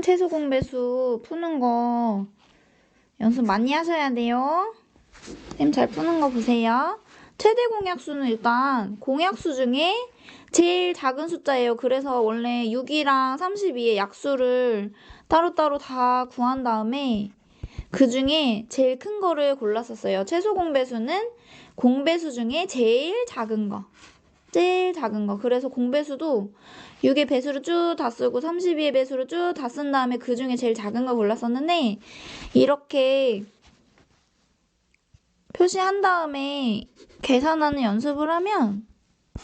7이랑 최소 공배수 푸는 거 연습 많이 하셔야 돼요. 쌤 잘 푸는 거 보세요. 최대 공약수는 일단 공약수 중에 제일 작은 숫자예요. 그래서 원래 6이랑 32의 약수를 따로따로 다 구한 다음에 그 중에 제일 큰 거를 골랐었어요. 최소 공배수는 공배수 중에 제일 작은 거. 제일 작은 거. 그래서 공배수도 6의 배수를 쭉 다 쓰고 32의 배수를 쭉 다 쓴 다음에 그 중에 제일 작은 거 골랐었는데 이렇게 표시한 다음에 계산하는 연습을 하면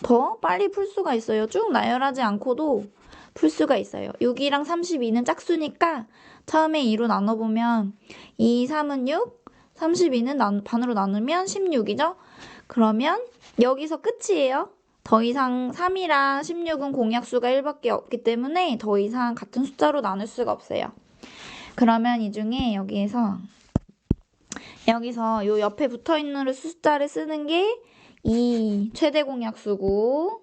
더 빨리 풀 수가 있어요. 쭉 나열하지 않고도 풀 수가 있어요. 6이랑 32는 짝수니까 처음에 2로 나눠보면 2, 3은 6, 32는 나, 반으로 나누면 16이죠? 그러면 여기서 끝이에요. 더 이상 3이랑 16은 공약수가 1밖에 없기 때문에 더 이상 같은 숫자로 나눌 수가 없어요. 그러면 이 중에 여기에서 여기서 요 옆에 붙어 있는 숫자를 쓰는 게이 최대 공약수고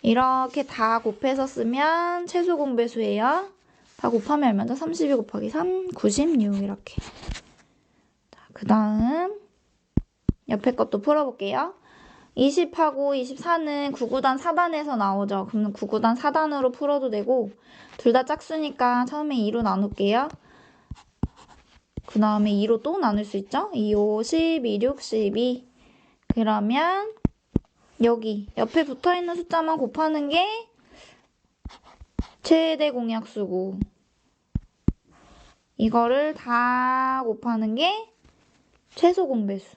이렇게 다 곱해서 쓰면 최소 공배수예요. 다 곱하면 얼마죠? 32 곱하기 3, 96 이렇게. 자, 그 다음 옆에 것도 풀어볼게요. 20하고 24는 9구단 4단에서 나오죠. 그러면 9구단 4단으로 풀어도 되고 둘 다 짝수니까 처음에 2로 나눌게요. 그 다음에 2로 또 나눌 수 있죠? 2, 5, 10, 2, 6, 12 그러면 여기 옆에 붙어있는 숫자만 곱하는 게 최대 공약수고 이거를 다 곱하는 게 최소 공배수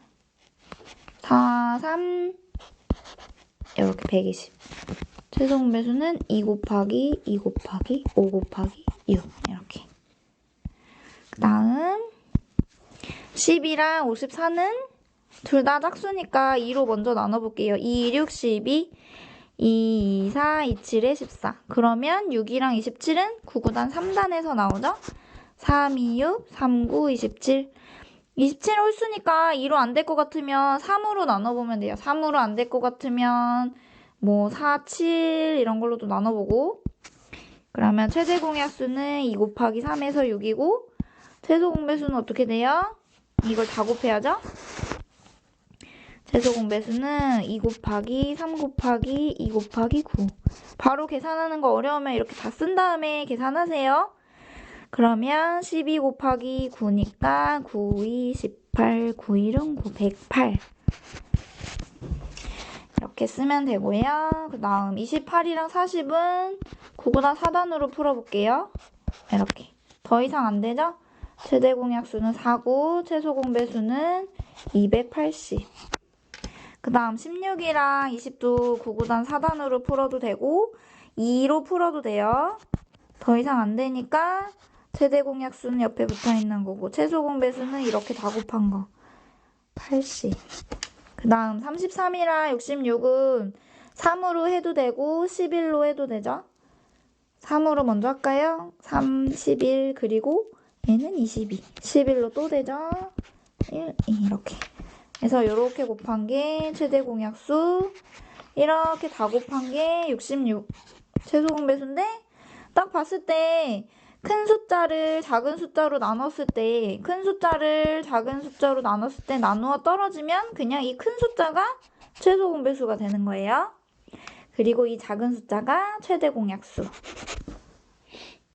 4, 3 이렇게 120 최소 공배수는 2 곱하기 2 곱하기 5 곱하기 6 이렇게 그 다음 10이랑 54는 둘 다 짝수니까 2로 먼저 나눠볼게요. 2, 6, 12, 2, 2, 4, 2, 7에 14. 그러면 6이랑 27은 9, 9단 3단에서 나오죠? 3, 2, 6, 3, 9, 27. 27 홀수니까 2로 안 될 것 같으면 3으로 나눠보면 돼요. 3으로 안 될 것 같으면 뭐 4, 7 이런 걸로도 나눠보고 그러면 최대 공약수는 2 곱하기 3에서 6이고 최소 공배수는 어떻게 돼요? 이걸 다 곱해야죠? 최소 공배수는 2 곱하기 3 곱하기 2 곱하기 9 바로 계산하는 거 어려우면 이렇게 다 쓴 다음에 계산하세요. 그러면 12 곱하기 9니까 9, 2, 18, 9, 1은 9, 108 이렇게 쓰면 되고요. 그 다음 28이랑 40은 9보다 4단으로 풀어볼게요. 이렇게. 더 이상 안 되죠? 최대 공약수는 4고 최소 공배수는 280. 그 다음 16이랑 20도 9구단 4단으로 풀어도 되고 2로 풀어도 돼요. 더 이상 안 되니까 최대 공약 수는 옆에 붙어 있는 거고 최소 공배 수는 이렇게 다 곱한 거. 80. 그 다음 33이랑 66은 3으로 해도 되고 11로 해도 되죠. 3으로 먼저 할까요? 3, 11 그리고 얘는 22. 11로 또 되죠? 1, 2 이렇게. 그래서 이렇게 곱한 게 최대 공약수 이렇게 다 곱한 게 66. 최소 공배수인데 딱 봤을 때 큰 숫자를 작은 숫자로 나눴을 때 큰 숫자를 작은 숫자로 나눴을 때 나누어 떨어지면 그냥 이 큰 숫자가 최소 공배수가 되는 거예요. 그리고 이 작은 숫자가 최대 공약수.